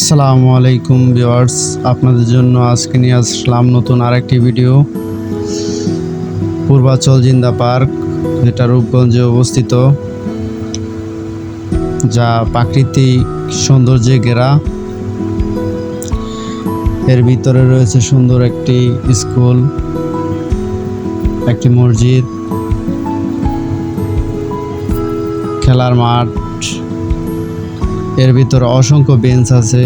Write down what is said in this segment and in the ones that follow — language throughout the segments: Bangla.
আসসালামু আলাইকুম ভিউয়ার্স, আপনাদের জন্য আজকে নিয়ে আসলাম নতুন আরেকটি ভিডিও। পূর্বাচল জিন্দা পার্ক, যেটা রূপগঞ্জে অবস্থিত, যা প্রাকৃতিক সৌন্দর্যে ঘেরা। এর ভিতরে রয়েছে সুন্দর একটি স্কুল, একটি মসজিদ, খেলার মাঠ এর ভিতরে অসংখ্য বেঞ্চ আছে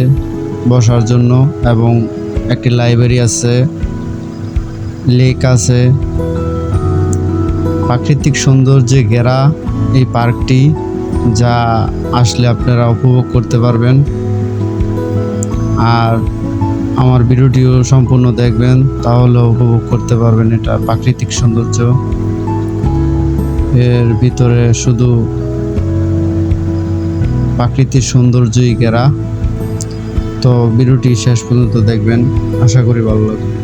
বসার জন্য এবং একটি লাইব্রেরি আছে, লেক আছে। প্রাকৃতিক সৌন্দর্যে ঘেরা এই পার্কটি, যা আসলে আপনারা উপভোগ করতে পারবেন। আর আমার ভিডিওটিও সম্পূর্ণ দেখবেন, তাহলে উপভোগ করতে পারবেন এটা প্রাকৃতিক সৌন্দর্য। এর ভিতরে শুধু প্রাকৃতিক সৌন্দর্যই ঘেরা তো ভিডিওটি শেষ পর্যন্ত দেখবেন। আশা করি ভালো লাগবে।